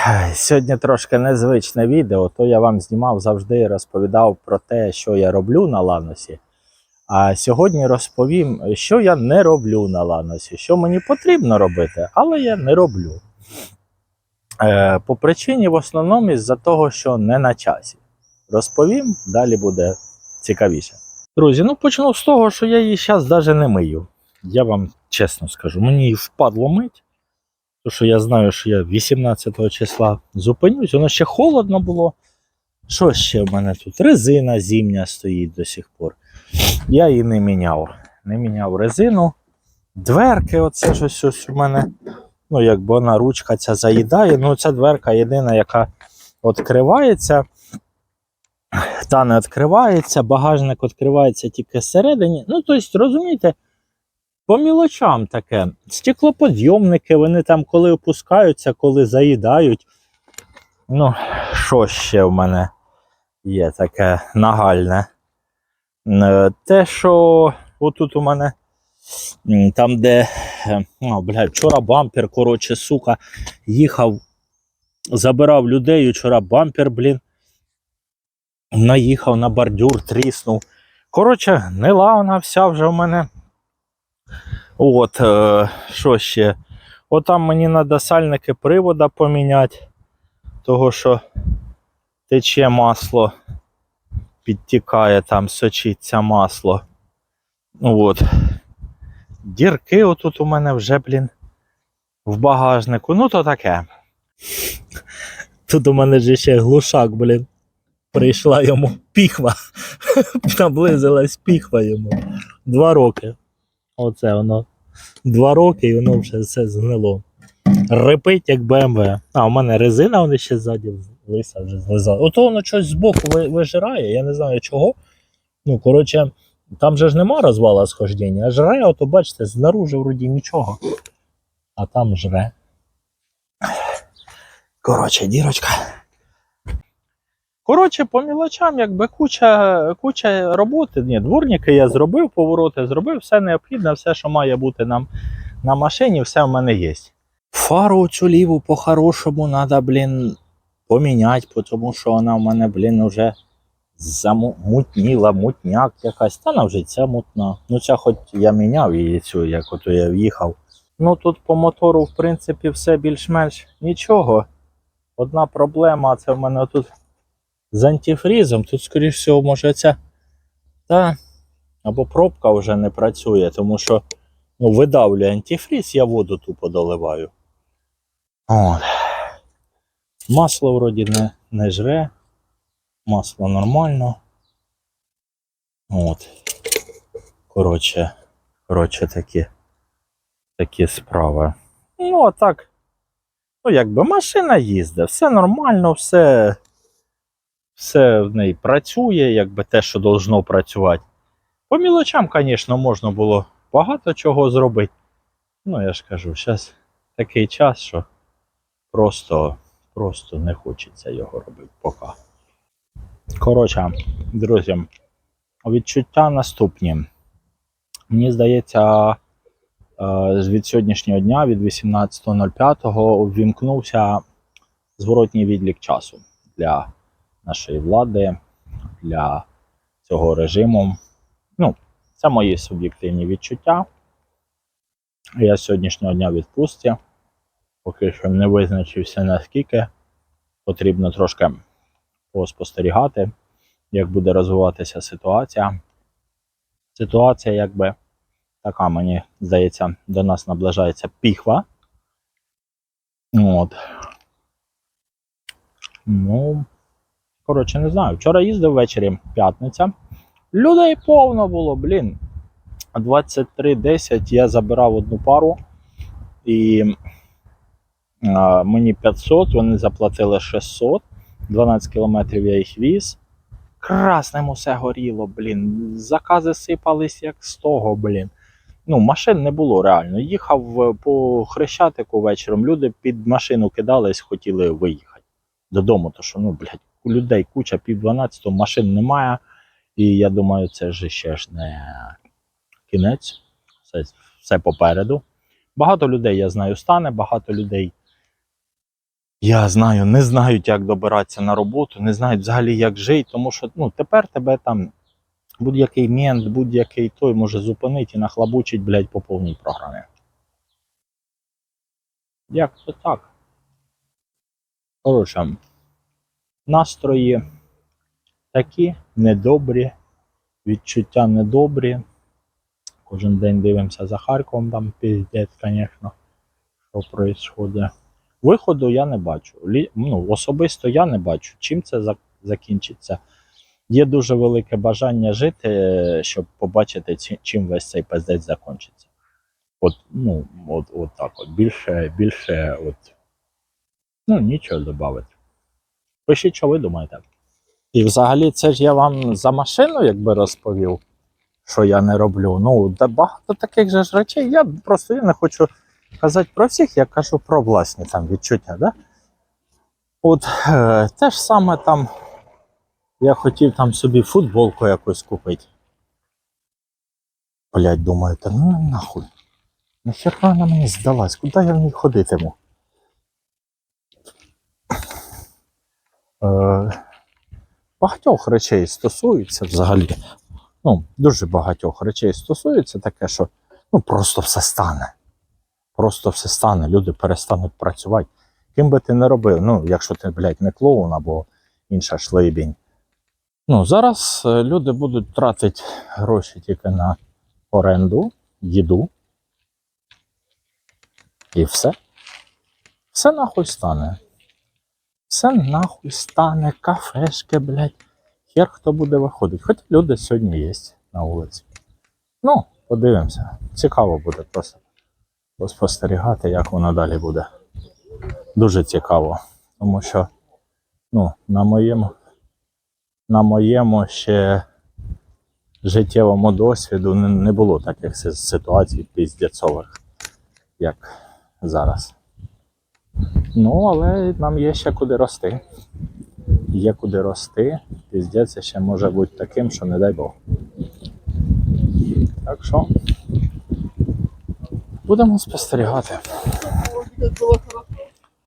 Сьогодні трошки незвичне відео, то я вам знімав завжди розповідав про те, що я роблю на ланосі. А сьогодні розповім, що я не роблю на ланосі, що мені потрібно робити, але я не роблю. Е, по причині в основному із-за того, що не на часі. Розповім, далі буде цікавіше. Друзі, ну почну з того, що я її зараз навіть не мию. Я вам чесно скажу, мені впадло мить. Тому що я знаю, що я 18 числа зупинюсь, воно ще холодно було. Що ще в мене тут? Резина зімня стоїть до сих пор. Я її не міняв. Не міняв резину. Дверки, оце ж ось у мене. Ну, якби вона ручка ця заїдає. Ну, ця дверка єдина, яка відкривається. Та не відкривається, багажник відкривається тільки зсередині. Ну, тобто, розумієте, по мілочам таке. Стеклоподйомники, вони там коли опускаються, коли заїдають. Ну, що ще в мене є таке нагальне? Е, Те, що отут у мене там, де е, о, блядь, вчора бампер, коротше, сука, їхав, забирав людей, вчора бампер, блін, наїхав на бордюр, тріснув. Коротше, гнила вона вся вже в мене. От, е, що ще? От там мені треба сальники привода поміняти, того що тече масло, підтікає там, сочиться масло. От. Дірки отут у мене вже, блін, в багажнику. Ну, то таке. Тут у мене же ще глушак, блін. Прийшла йому піхва. Наблизилась піхва йому. Два роки. Оце воно. Два роки і воно вже все згнило. Репить, як БМВ. А, у мене резина вони ще ззаді лиса вже злизала. Ото воно щось збоку ви- вижирає, я не знаю чого. Ну, коротше, там же ж нема розвала схождення, а жре, ото бачите, знаружи вроді нічого. А там жре. Коротше, дірочка. Коротше, по мілочам, якби куча, куча роботи. Ні, дворники я зробив, повороти зробив, все необхідне, все, що має бути нам на машині, все в мене є. Фару цю ліву по-хорошому треба, блін, поміняти, тому що вона в мене, блін, вже замутніла, мутняк якась. Та вона вже ця мутна. Ну, ця хоч я міняв її цю, як ото я в'їхав. Ну тут по мотору, в принципі, все більш-менш нічого. Одна проблема, це в мене тут з антифрізом. Тут, скоріш всього, може ця та або пробка вже не працює, тому що ну, видавлює антифріз, я воду тупо доливаю. От. Масло вроді не, не жре. Масло нормально. От. Коротше, коротше, такі, такі справи. Ну, а так. Ну, якби машина їздить, все нормально, все все в неї працює, якби те, що должно працювати. По мілочам, звісно, можна було багато чого зробити. Ну, я ж кажу, зараз такий час, що просто, просто не хочеться його робити поки. Коротше, друзі, відчуття наступні. Мені здається, е, від сьогоднішнього дня, від 18.05, ввімкнувся зворотній відлік часу для нашої влади, для цього режиму. Ну, це мої суб'єктивні відчуття. Я з сьогоднішнього дня відпустці. Поки що не визначився наскільки. Потрібно трошки поспостерігати, як буде розвиватися ситуація. Ситуація, якби така, мені здається, до нас наближається піхва. От. Ну, коротше, не знаю. Вчора їздив ввечері п'ятниця. Людей повно було, блін. 23.10 я забирав одну пару і а, мені 500, вони заплатили 600, 12 кілометрів я їх віз. Красним усе горіло, блін. Закази сипались як з того, блін. Ну, машин не було реально. Їхав е, по хрещатику вечором, люди під машину кидались, хотіли виїхати додому. То що, ну, блядь, людей куча пів 12, машин немає. І я думаю, це ж ще ж не кінець. Все, все попереду. Багато людей, я знаю, стане, багато людей Я знаю, не знають, як добиратися на роботу, не знають взагалі, як жити, тому що ну, тепер тебе там будь-який мент, будь-який той може зупинити і нахлабучить, блядь, по повній програмі. Як це так? Коротше, настрої такі недобрі, відчуття недобрі. Кожен день дивимося за Харковом, там піздець, звісно, що відбувається. Виходу я не бачу. Ну, особисто я не бачу, чим це за- закінчиться. Є дуже велике бажання жити, е, щоб побачити, чим весь цей пиздець закінчиться. От, ну, от, от так от. Більше, більше, от. Ну, нічого додати. Пишіть, що ви думаєте. І взагалі, це ж я вам за машину якби розповів, що я не роблю. Ну, да багато таких же ж речей. Я просто я не хочу казати про всіх, я кажу про власні там відчуття. Да? От е, те ж саме там. Я хотів там собі футболку якусь купити. Блять, думаю, та ну нахуй. Нахер вона мені здалась? Куди я в ній ходитиму? Багатьох речей стосується взагалі. Ну, дуже багатьох речей стосується таке, що ну просто все стане. Просто все стане, люди перестануть працювати. Ким би ти не робив, ну, якщо ти, блядь, не клоун або інша шлейбінь. Ну, зараз е, люди будуть тратити гроші тільки на оренду, їду. І все. Все нахуй стане. Все нахуй стане, кафешки, блядь. Хер хто буде виходити. Хоча люди сьогодні є на вулиці. Ну, подивимося. Цікаво буде просто поспостерігати, як воно далі буде. Дуже цікаво. Тому що, ну, на моєму, на моєму ще життєвому досвіду не, не було таких ситуацій піздецових, як зараз. Ну, але нам є ще куди рости. Є куди рости. Піздець ще може бути таким, що не дай Бог. Так що будемо спостерігати.